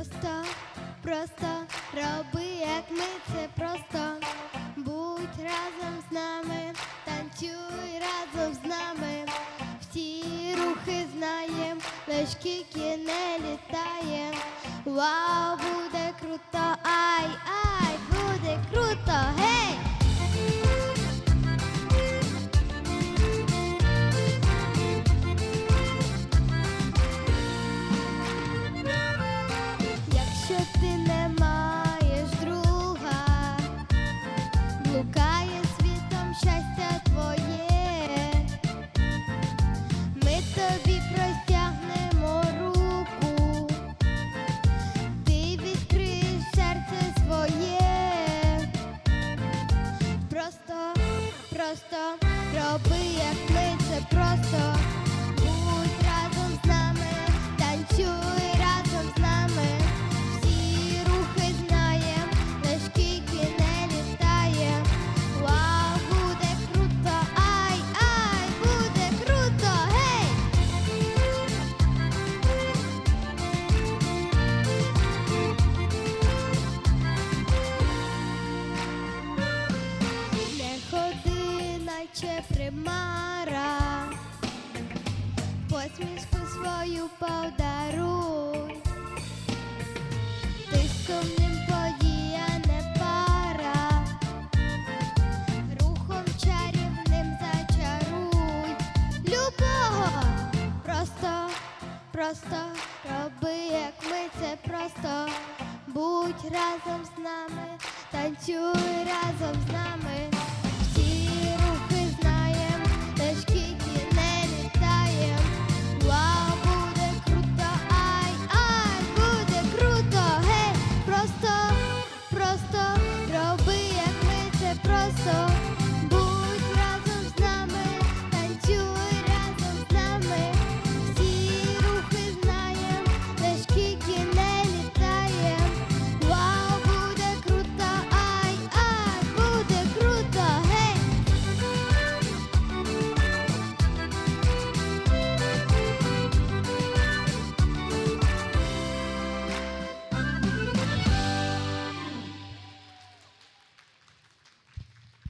просто просто роби, як ми, це просто будь разом з нами, танцюй разом з нами. Всі рухи знаєм, лиш кіки не літає. Вау, буде круто, ай, просто роби, як ми, це просто. Примара, посмішку свою подаруй, ти сумним подія не пара, рухом чарівним зачаруй. Любого, просто, просто роби, як ми, це просто. Будь разом з нами, танцюй разом з